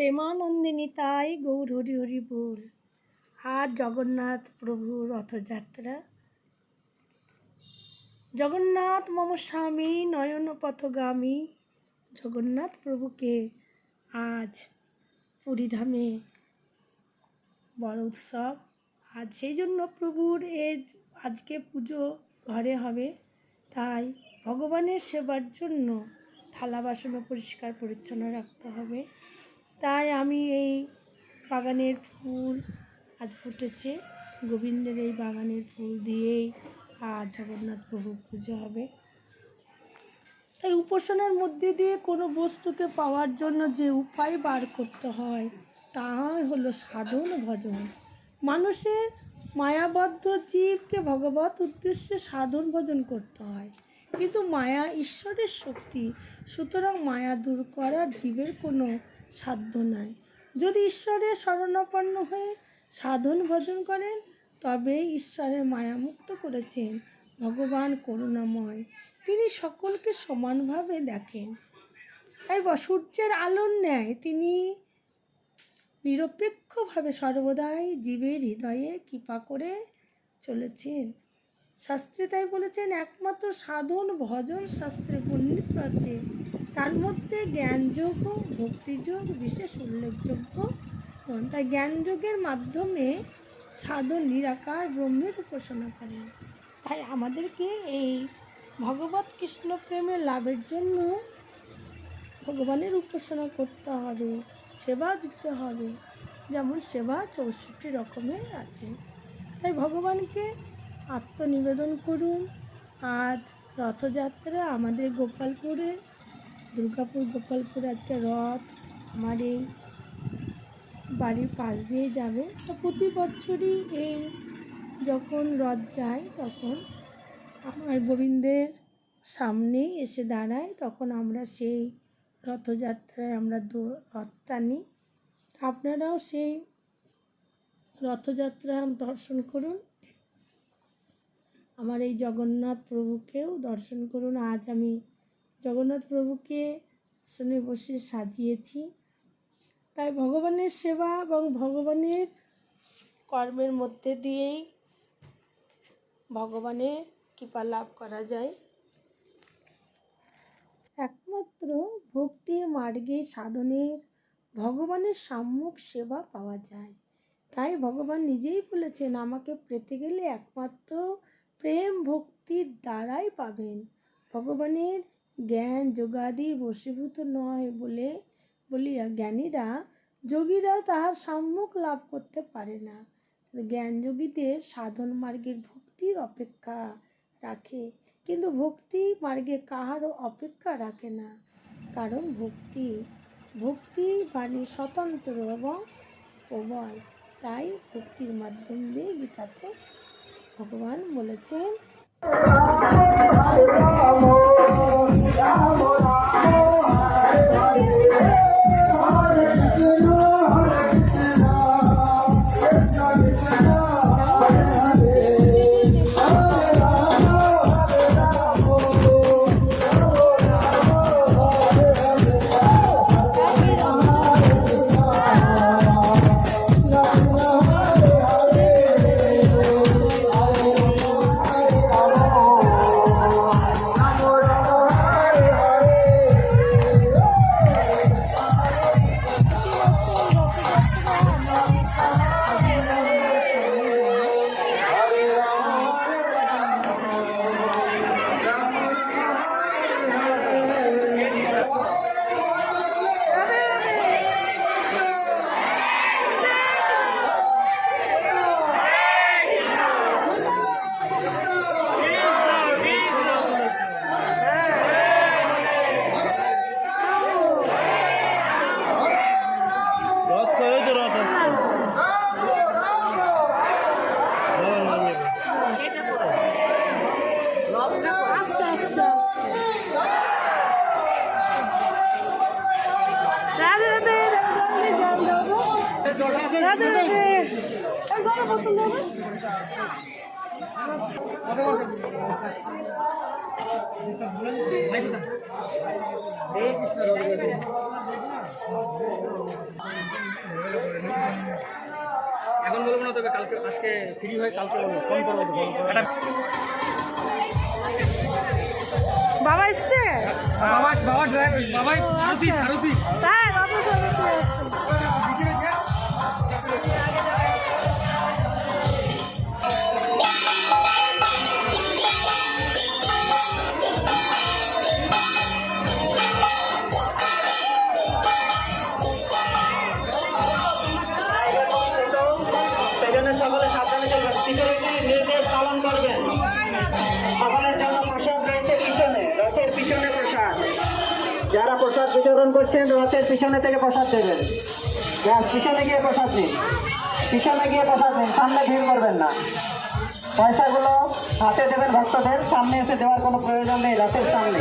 প্রেমানন্দিনী তাই গৌর হরি হরি বল। আজ জগন্নাথ প্রভুর রথযাত্রা। জগন্নাথ মম স্বামী নয়ন পথগামী। জগন্নাথ প্রভুকে আজ পুরীধামে বড় উৎসব। আজ সেই জন্য প্রভুর এ আজকে পুজো ঘরে হবে। তাই ভগবানের সেবার জন্য থালা বাসনও পরিষ্কার পরিচ্ছন্ন রাখতে হবে। তাই আমি এই বাগানের ফুল আজ ফুটেছে। গোবিন্দের এই বাগানের ফুল দিয়েই আর জগন্নাথ প্রভু পুজো হবে। তাই উপাসনার মধ্যে দিয়ে কোনো বস্তুকে পাওয়ার জন্য যে উপায় বার করতে হয়, তাই হলো সাধন ভজন। মানুষের মায়াবদ্ধ জীবকে ভগবত উদ্দেশ্যে সাধন ভজন করতে হয়। কিন্তু মায়া ঈশ্বরের শক্তি, সুতরাং মায়া দূর করার জীবের কোনো সাধ্য নাই। যদি ঈশ্বরের শরণাপন্ন হয়ে সাধন ভজন করেন তবে ঈশ্বরের মায়ামুক্ত করেছেন ভগবান করুণাময়। তিনি সকলকে সমানভাবে দেখেন। তাই সূর্যের আলোর ন্যায় তিনি নিরপেক্ষভাবে সর্বদাই জীবের হৃদয়ে কৃপা করে চলেছেন। শাস্ত্রে তাই বলেছেন, একমাত্র সাধন ভজন শাস্ত্রে বর্ণিত আছে। তার মধ্যে জ্ঞানযোগ ও ভক্তিযোগ, বিশেষ উল্লেখযোগ্য। তাই জ্ঞানযোগের মাধ্যমে সাধন নিরাকার ব্রহ্মের উপাসনা করেন। তাই আমাদেরকে এই ভগবত কৃষ্ণ প্রেমের লাভের জন্য ভগবানের উপাসনা করতে হবে, সেবা দিতে হবে, যেমন সেবা চৌষট্টি রকমের আছে। তাই ভগবানকে আত্মনিবেদন করুন। আর রথযাত্রা আমাদের গোপালপুরে দুর্গাপুর, গোপালপুর আজকে রথ, আমার এই বাড়ির পাশ দিয়ে যাবে। তো প্রতি বছরই এই যখন রথ যায় তখন আমার গোবিন্দের সামনে এসে দাঁড়ায়, তখন আমরা সেই রথযাত্রায় আমরা দো- রথ টানি আপনারাও সেই রথযাত্রা দর্শন করুন। আমার এই জগন্নাথ প্রভুকেও দর্শন করুন। আজ আমি জগন্নাথ প্রভুকে আসনে বসে সাজিয়েছি। তাই ভগবানের সেবা এবং ভগবানের কর্মের মধ্যে দিয়েই ভগবানের কৃপা লাভ করা যায়। একমাত্র ভক্তির মার্গে সাধনের ভগবানের সম্মুখ সেবা পাওয়া যায়। তাই ভগবান নিজেই বলেছেন, আমাকে পেতে গেলে একমাত্র প্রেম ভক্তির দ্বারাই পাবেন। ভগবানের জ্ঞান যোগাদি বশীভূত নয় বলে বলিয়া জ্ঞানীরা, যোগীরা তাহার সম্মুখ লাভ করতে পারে না। জ্ঞান যোগীদের সাধন মার্গের ভক্তির অপেক্ষা রাখে, কিন্তু ভক্তি মার্গে কাহারও অপেক্ষা রাখে না। কারণ ভক্তি ভক্তি বাণী স্বতন্ত্র এবং প্রবল, তাই ভক্তির মাধ্যম দিয়ে গীতাতে ভগবান বলেছেন। রথ এখন বলব না তবে কালকে আজকে ফ্রি হয়ে কালকে ফোন করব বাবা এসছে? বাবা বাবা ড্রাইভার বাবা সারথি সারথি। করছেন রথের পিছনে থেকে প্রসাদ দেবেন। পিছনে গিয়ে প্রসাদ পিছনে গিয়ে প্রসাদ সামনে ভিড় করবেন না। পয়সাগুলো হাতে দেবেন ভক্তদের, সামনে এসে দেওয়ার কোনো প্রয়োজন নেই রথের সামনে।